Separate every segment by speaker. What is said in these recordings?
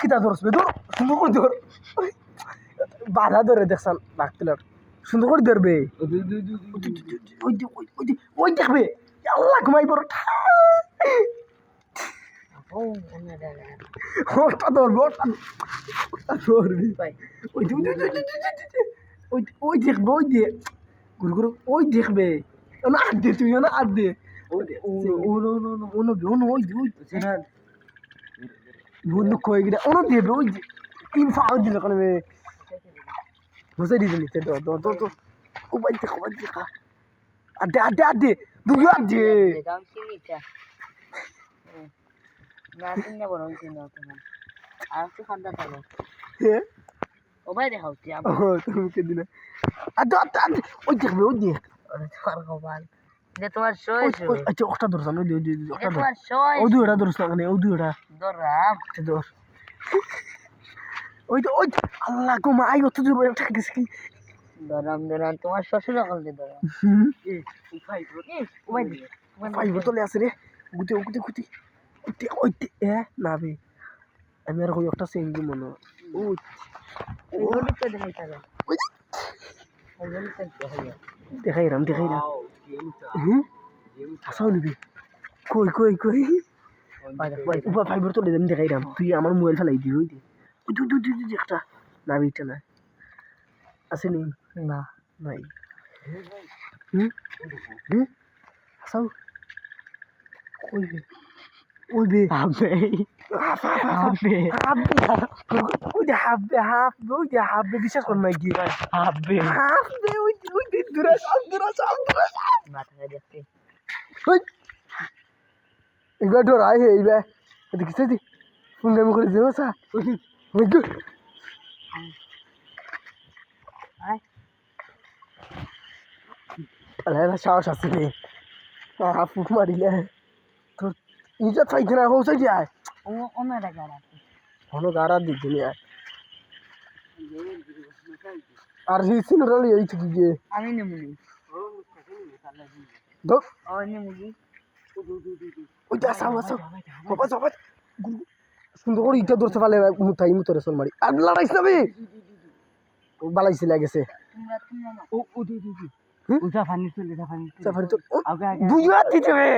Speaker 1: কিতা ধরস ধর সুন্দর করে ধর। বাধা ধরে দেখছান ডাকতে সুন্দর করে ধরবে। ওই দেখবে আল্লাহ ঘুমাই বড় ওটা ধরবে ওটা। ধরবি। ওই ওই ওই দেখবে ওই যে গুরু গুরু ওই দেখবে ওনা আদ দে তুই ওনা আদ দে। ওনো ওনো ওনো ওনো ওনো ওই যে ওই বন্ধু কই গিয়ে ওনো দেবে ওই যে ইন ফাও দিলে মে বসে দিতে নিতে তো তো তো তো ও বাই দেখো বাই দেখা আদে আদে আদে দুই আদে ওই দেখবে ওই দেখ
Speaker 2: তোমার
Speaker 1: ওই আচ্ছা ওটা ধরছ ওই ওই ওই ওটা ধর। ও দুইটা ধরছ না ও দুইটা
Speaker 2: দরাম
Speaker 1: ধর ওই তো ওই আল্লাহ গো মা আই অত দূর এটা গেছে কি?
Speaker 2: দরাম দরাম তোমার শ্বশুর এখন দিয়ে দরাম
Speaker 1: হুম।
Speaker 2: ওই
Speaker 1: পাই বোতলে আছে রে। গুতে গুতে গুতে ওইতে ওইতে এ না বে। আমি আর একটা মনে
Speaker 2: হলুদ তো দেখাই
Speaker 1: ওই
Speaker 2: এই হলুদ
Speaker 1: হুম হাসাও নিবি। কই কই কই? উপা ফাইবার তো দেন দেখাই দাম। তুই আমার মোবাইল ফেলাই দিবি ওই দে ওই তুই তুই তুই একটা। না বিটা না আছে নি?
Speaker 2: না।
Speaker 1: নাই। হুম হুম আসাও। কই বে ওই বে
Speaker 2: আবে
Speaker 1: হাববে হাববে ওই যে হাববে হাববে ওই যে হাববে বিশ্বাস কর নাই কি
Speaker 2: আবে
Speaker 1: হাববে ওই যে ওই যে দূরে সব দূরে সব দূরে
Speaker 2: মাথা দেখতে
Speaker 1: ওই এবার ডর আয় হে এইবার এদিকে সেদি ফুঙ্গামি করে দিও ইজ্জত পাইছে না হোসে যায়
Speaker 2: ও ওনারা গাড়া
Speaker 1: হনো গাড়া দিতে নিয়ে আর হিসিন রলি এই থেকে গিয়ে।
Speaker 2: আমি নেমুনি
Speaker 1: ধর
Speaker 2: ও নেমুনি
Speaker 1: ওই যা সাও সাও বাবা বাবা সুন্দর করে ইটা ধরতে পারলে মুতাই মুতরে সোন মারি আর লড়াইছ না বে ও বালাইছে লাগেছে
Speaker 2: না।
Speaker 1: ও ও দি দি দি।
Speaker 2: উঠা ফানি চলে উঠা ফানি
Speaker 1: ও,
Speaker 2: আগে আগে
Speaker 1: দুই দিতে বে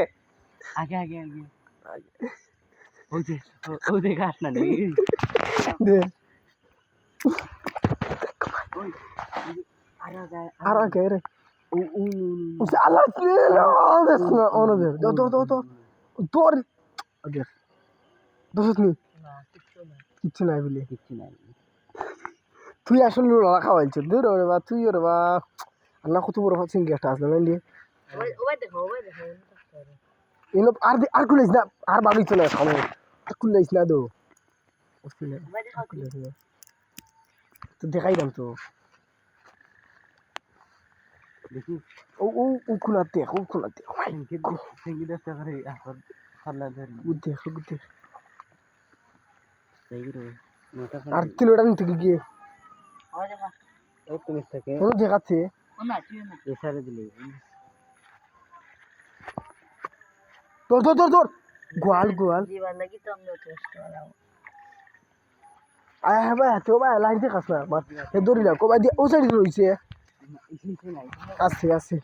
Speaker 2: আগে আগে আগে। ওই যে না
Speaker 1: দে
Speaker 2: আর আগে
Speaker 1: আর আগে রে
Speaker 2: ও ও
Speaker 1: ও সে আল্লাহ না না ওনা দে দো দো দো দো তোর আগে দোসত নি
Speaker 2: না কিছু না
Speaker 1: কিচ্ছু নাই বলে
Speaker 2: কিছু নাই
Speaker 1: তুই আসলে লড়া খাওয়াইছ দূর রে বা তুই রে বা আল্লাহ কত বড় হচ্ছে গেটা আসলে না দিয়ে
Speaker 2: ওই ওই দেখো ওই দেখো।
Speaker 1: আর আর কুলাইছ না আর বাবি চলে খাব কুলাইছ না তো দেখাই দাম তো
Speaker 2: দেখি
Speaker 1: ও ও ও খুলা দেখ ও খুলা দেখ
Speaker 2: দশটা করে এখন খাল্লা ধরি
Speaker 1: ও দেখ ও দেখ আর কিলোটা নিতে গিয়ে দেখাচ্ছে তোর তোর তোর তোর গোয়াল গোয়াল। আয় হ্যাঁ ভাই ভাই লাইন আমার হে কবাই দিয়ে ও সাইড রইছে আছে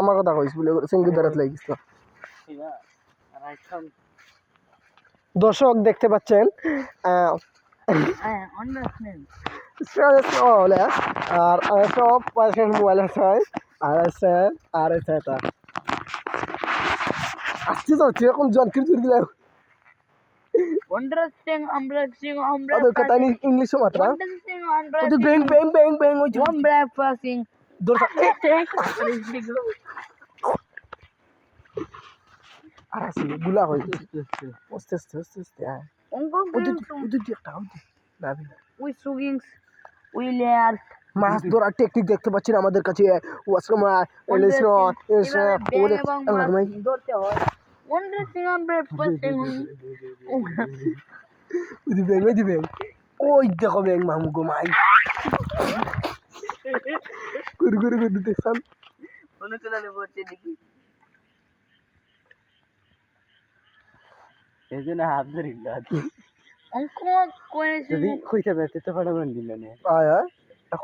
Speaker 1: আমার কথা কইস বলে সিঙ্গি দাঁড়াত লাগিস দর্শক দেখতে পাচ্ছেন আর সব মোবাইল আছে আর আছে আর আছে এটা আসছে তো এরকম জন কি দিল দিলে
Speaker 2: অন্ডারস্ট্যান্ড আমরা সিং আমরা
Speaker 1: ওদের কথা ইংলিশে মাত্র
Speaker 2: অন্ডারস্ট্যান্ড আমরা
Speaker 1: ওদের ব্যাং ব্যাং ব্যাং ব্যাং ওই
Speaker 2: ওম ব্র্যাক পাসিং
Speaker 1: দর্শক আর আছে গুলা হই আস্তে আস্তে আস্তে আস্তে আয় ওদের ওদের একটা ওদের না বে।
Speaker 2: উই সুগিংস উই লেয়ার
Speaker 1: মাছ ধরার টেকনিক দেখতে পাচ্ছেন আমাদের কাছে ওই দেখো ব্যাং মামু গো মাই। গুরু গুরু গুরু দেখছান
Speaker 2: পড়ছে দেখি। হাত ধরিল
Speaker 3: অঙ্ক
Speaker 2: যদি কইতে পারতে তো ফাটামান দিল না।
Speaker 1: আয় আয়।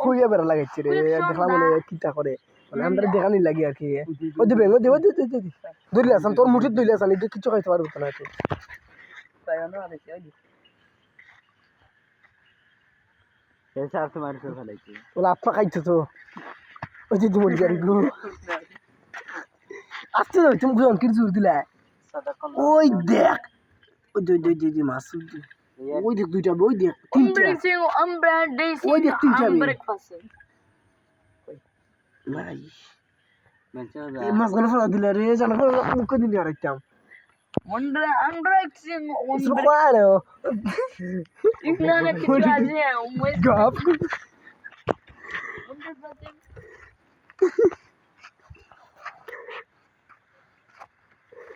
Speaker 1: খুঁজে বেড়া লাগাইছে রে দেখলাম কিটা করে? মানে আমরা দেখানি লাগে আর কি। ওই দেবে ওই দেবে ধরলে আসান তোর মুঠিত ধরলে আসান এটা কিছু খাইতে পারব না তুই আপা খাইছো তো। ওই যে তুমি গাড়ি গো আসতে যাও তুমি গুলো জোর দিলা। ওই দেখ। ওই দুই দুই দুই মাছ ওই দেখ দুইটা ওই দেখ তিনটা
Speaker 3: Embracing, embracing,
Speaker 1: Oy, dia tinggi, Abi.
Speaker 3: breakfast.
Speaker 1: নাই
Speaker 2: মানে
Speaker 1: এই মাছগুলো ফেলা দিলে রে জানা করে মুখে দিলে আর একটা
Speaker 3: Wonder.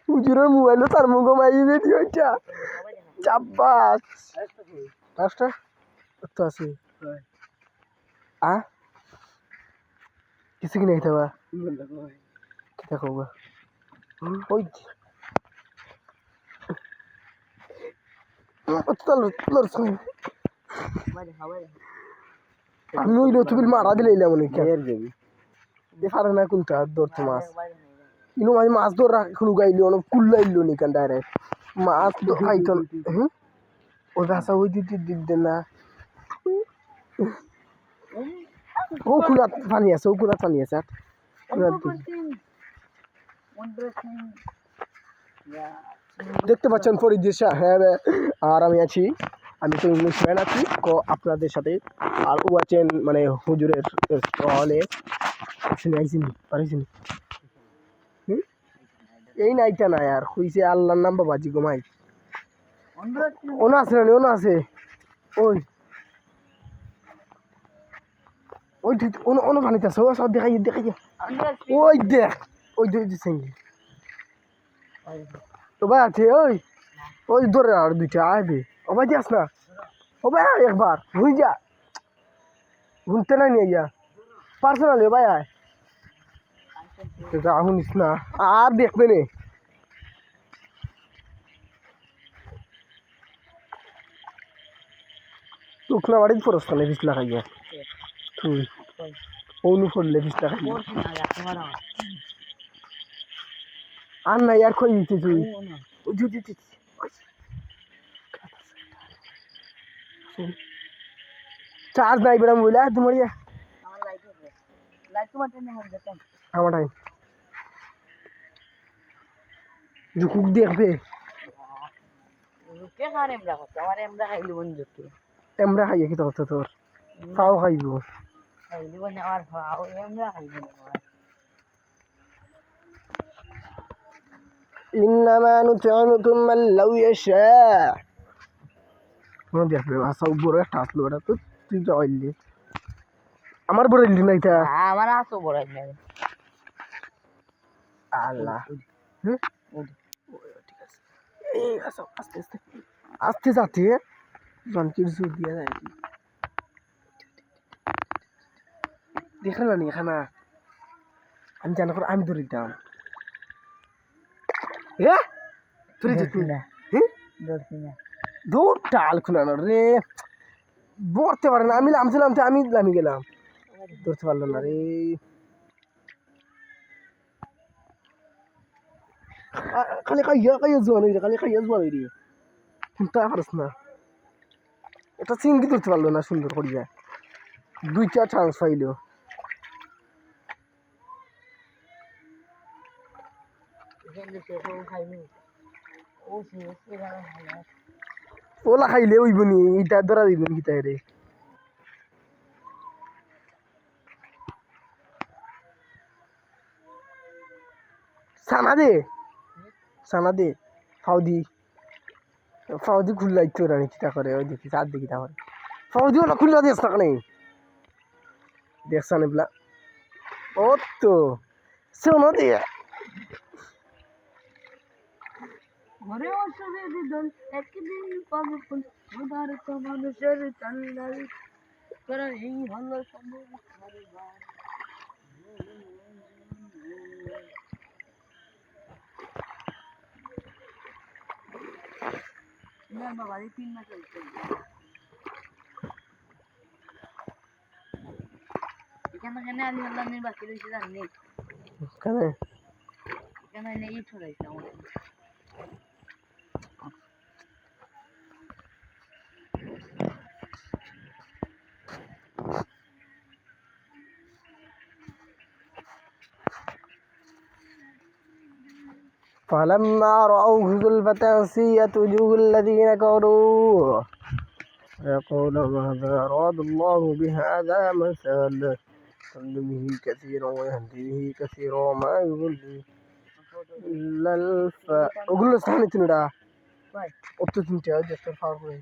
Speaker 1: হুজুরের মোবাইলে চাপাস। পাঁচটা? তো আছে। আ? কিছু খাব ওই আমি ওই তুমি মারা দিলে এলাম পারে না কোনটা ধরতে মাছ। ইনো আমি মাছ ধরা এখন গাইলি অনেক কুল্লাইলো নি কেন ডাইরেক্ট মাছ তো আইতো হ্যাঁ ভাষা ওই দিতে দিতে না। ও কুলাত পানি আছে ও কুলাত পানি আছে দেখতে পাচ্ছেন ফরিদ হ্যাঁ আর আমি আছি আমি তো ইংলিশ ম্যান আছি। কো আপনাদের সাথে আর ও আছেন মানে হুজুরের হলে শুনে আইসিনি পারিসিনি। হুম? এই নাইটা নাই আর হইছে আল্লাহর নাম বাবাজি গোমাই
Speaker 3: Embracing.
Speaker 1: ওনা আছে না ওনা আছে। ওই। ওই তুই ওনো ওনো পানিতে আছে, ও সব দেখাই দেখাই. ওই দেখ, ওই দুই দুই সঙ্গে তো ভাই আছে, ওই। ওই ধরে আর দুইটা আইবে ও ভাই যাস না। ও ভাই একবার বুঝ যা। ঘুমতে না নিয়ে যা পার্সোনালি ভাই আয়। শুনিস না। আর দেখবে নে। টুকনা বাড়ির পরস্তানে বিছনা খাইয়া। তুই। অনু পড়লে বিছনা খাইয়া। আর না ইয়ার কই দিতে তুই? ওই যে দিতে চার্জ নাই বেড়া মোবাইল তোমার ইয়া আমার টাইম জুকুক দেখবে
Speaker 3: কে খান এমরা খাচ্ছে আমার এমরা খাইলি বন্ধু কে
Speaker 1: আমরা খাইয়া কি তোর তোর পাও খাইব
Speaker 3: খাইলি বন্ধু আমার খাও এমরা খাইলি আমার
Speaker 1: إنما نطعمكم من لو يشاء মনে দেখবে ভাষা বড় একটা আসলো এটা তো তুই যাইলি আমার বড় ইলি না এটা
Speaker 3: আমার আসো বড় এমরা
Speaker 1: আল্লাহ। হুম? ঠিক আছে। এই আসো আস্তে আস্তে। আস্তে যাতে জনকির জোর দিয়া যায়। কি দেখে না এখানে। আমি জানা করে আমি ধরে দিতাম। এ? তুই। যেত না। হ্যাঁ দূর টাল খুলানো রে। বলতে পারে না আমি নামছিলাম আমি নামি গেলাম। ধরতে পারল না রে। খাইয়া খাইয়া জোয়ান রে, খালি খাইয়া জোয়ান রে। তা পারস না। এটা চিংড়ি ধরতে পারল না সুন্দর করিয়া। দুইটা চান্স পাইলো। ওলা খাইলে ওইব নি ইটা ধরা দিবেন কি তাই রে সানা দে। সানা দে ফাউদি ফাউদি খুললাই তো রানি কিতা করে? ওই দেখি, চার দিকে তা করে ফাউদি ওলা খুললা দিস না কেন দেখছান এগুলা ও তো শোনো দিয়ে
Speaker 3: মানুষের না বাবা এই তিন মাস হয়েছে এখানে কেন আলী আল্লাহ বাকি রয়েছে জানি
Speaker 1: কেন?
Speaker 3: এনে ইট আমাদের
Speaker 1: فلما رأوه زلفة سيئت وجوه الذين كفروا. يقول ماذا أراد الله بهذا مثلا يضل به كثيرا ويهدي به كثيرا وما يضل إلا الف أقول له
Speaker 3: استحني
Speaker 1: تنرى أبتت انت أجل تفارني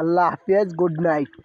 Speaker 1: الله حفظ good night.